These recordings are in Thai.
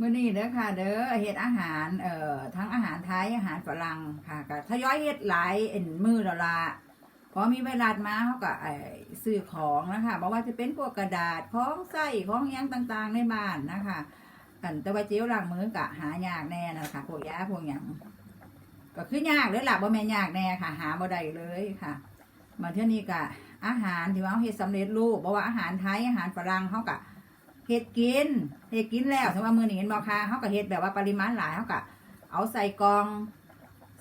มื้อนี้เด้อค่ะ เด้อเฮ็ดอาหารเอ่อทั้งอาหารไทยอาหารฝรั่งค่ะก็ทยอยเฮ็ดหลายเอ็นมือแล้วละพอมีเวลามาเฮาก็เอ่อซื้อของนะคะบ่ว่าจะเป็นพวกกระดาษของใส้ของยังต่างๆในบ้านนะคะกันแต่ว่าเจลล้างมือก็หายากแน่นะคะพวกยาพวกหยังก็คือยากเด้อล่ะบ่แม่ยากแน่ค่ะ หาบ่ได้เลยค่ะ มาเที่ยนี้ก็อาหารที่ว่าเราเฮ็ดสำเร็จรูปบ่ว่าอาหารไทยอาหารฝรั่งเฮาก็ เฮ็ดกินเฮ็ดกินแล้วสมมติว่ามื้อนี้เห็นบ่ค่ะเฮาก็เฮ็ดแบบว่าปริมาณหลายเฮาก็เอาใส่กอง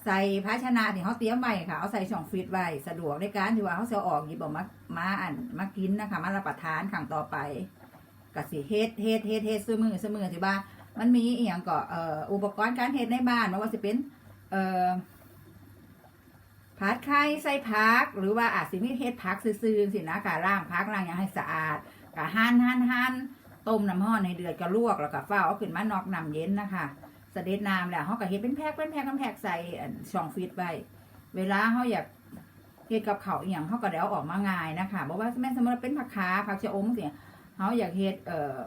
ใส่ภาชนะที่เฮาเตรียมไว้ค่ะ เอาใส่ช่องฟรีซไว้สะดวกในการที่ว่าเฮาสิเออกหยิบออกมามาอันมากินนะคะมารับประทานครั้งต่อไปก็สิเฮ็ดเฮ็ดเฮ็ดเฮ็ดซื้อมือซื้อมือที่ว่ามันมีอีหยังก็เอ่ออุปกรณ์การเฮ็ดในบ้านไม่ว่าสิเป็นเอ่อผัดไข่ใส่ผัก หรือว่าอาจสิมีเฮ็ดผักซื่อๆสินะกะล้างผักล้างอย่างให้สะอาดกะหั่นหั่นหั่น ต้มน้ำร้อนในเดือดก็ลวกแล้วก็เฝ้าเอาขึ้นมานอกน้ำเย็นนะคะเสด็จน้ำแล้วเฮาก็เฮ็ดเป็นแพ็คเป็นแพ็คเป็นแพ็คใส่ช่องฟรีซไว้เวลาเฮาอยากเฮ็ดกับเขาวอียงเฮาก็ได้เอาออกมาง่ายนะคะบ่ว่าแม่สมมติเป็นผักขาผักชะอมสิเฮาอยากเฮ็ดเอ่อ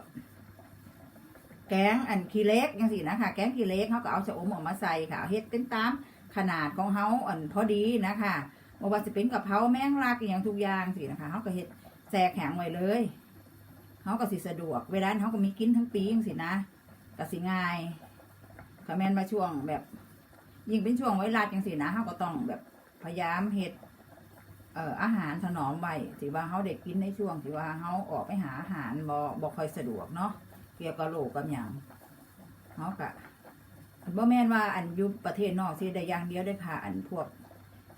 แกงอันขี้เล็กจังซี่นะคะแกงขี้เล็กเฮาก็เอาชะอมออกมาใส่ค่ะเฮ็ดเป็นตามขนาดของเฮาอันพอดีนะคะบ่ว่าจะเป็นกะเพราแมงลักอย่างทุกอย่างสินะคะเฮาก็เฮ็ดแช่แข็งไว้เลย เฮาก็สิสะดวก เวลานั้นเฮาก็มีกินทั้งปีจังสินะก็สิง่ายก็แม่นมาช่วงแบบ ยิ่งเป็นช่วงไวรัสจังสินะเฮาก็ต้องแบบพยายามเฮ็ดเอ่ออาหารถนอมไว้ที่ว่าเฮาได้กินในช่วงที่ว่าเฮาออกไปหาอาหารบ่บ่ค่อยสะดวกเนาะเกี่ยวกับโรคกับหยังเฮาก็บ่แม่นว่าอันยู่ประเทศนอกสิได้อย่างเดียวได้อค่ะอันพวก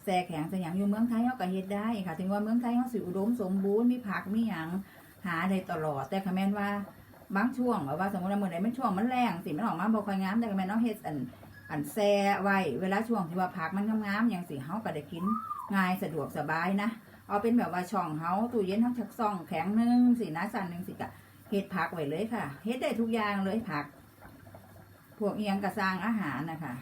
แซ่แข็งสยางอยู่เมืองไทยเฮาก็เฮ็ดได้ค่ะ ถึงว่าเมืองไทยเฮาสิอุดมสมบูรณ์มีผักมีหยัง หาได้ตลอด แต่ค่ะแม่นว่าบางช่วงแบบว่าสมมติว่ามื้อใดมันช่วงมันแรงสิมันออกมาบ่ค่อยงามแต่ก็แม่นเนาะเฮ็ดอันอันแซ่ไว้เวลาช่วงที่ว่าผักมันงามๆอย่างสิเฮาก็ได้กินง่ายสะดวกสบายนะเอาเป็นแบบว่าช่องเฮาตู้เย็นเฮาชักซ่องแข็งหนึงสินะสั่นหนึงสิก็เฮ็ดผักไว้เลยค่ะเฮ็ดได้ทุกอย่างเลยผัก พวกเอียงกระสร้างอาหารนะคะ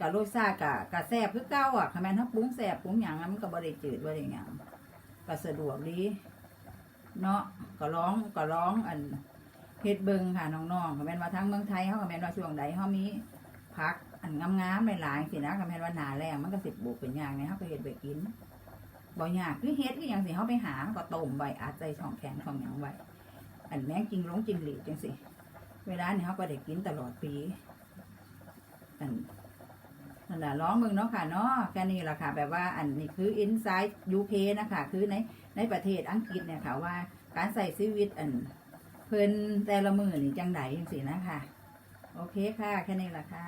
กับรสชาติกับกับแซ่บคือเก้าอะคะแมนถ้าปรุงแซ่บปรุงอย่างนั้นมันก็บริจืดบริอย่างก็สะดวกดี เนาะก็ร้องก็ร้องอันเฮ็ดเบิงค่ะน้องๆคะแมนว่าทั้งเมืองไทยเขาคะแมนว่าช่วงใดเขามีพักอันงามๆหลายๆสินะคะแมนว่าหนาแรงมันก็สิบบุกเป็นอย่างเนี่ยเขาก็เฮ็ดไปกินบ่อยากคือเฮ็ดคืออย่างสิเขาไปหาก็ต้มไว้อาจใจช่องแข็งช่องหยังไว้อันแมงจริงลงจริงหลีจังสิเวลาเนี่ยเขาก็ได้กินตลอดปีอัน นั่นแหละร้องมึงเนาะค่ะเนาะแค่นี้แหละค่ะ แบบว่าอันนี้คือ inside UK นะคะคือในในประเทศอังกฤษเนี่ยค่ะว่าการใส่ชีวิตอันเพิ่นแต่ละมือนี่จังไดจังสินะคะ โอเคค่ะ แค่นี้แหละค่ะ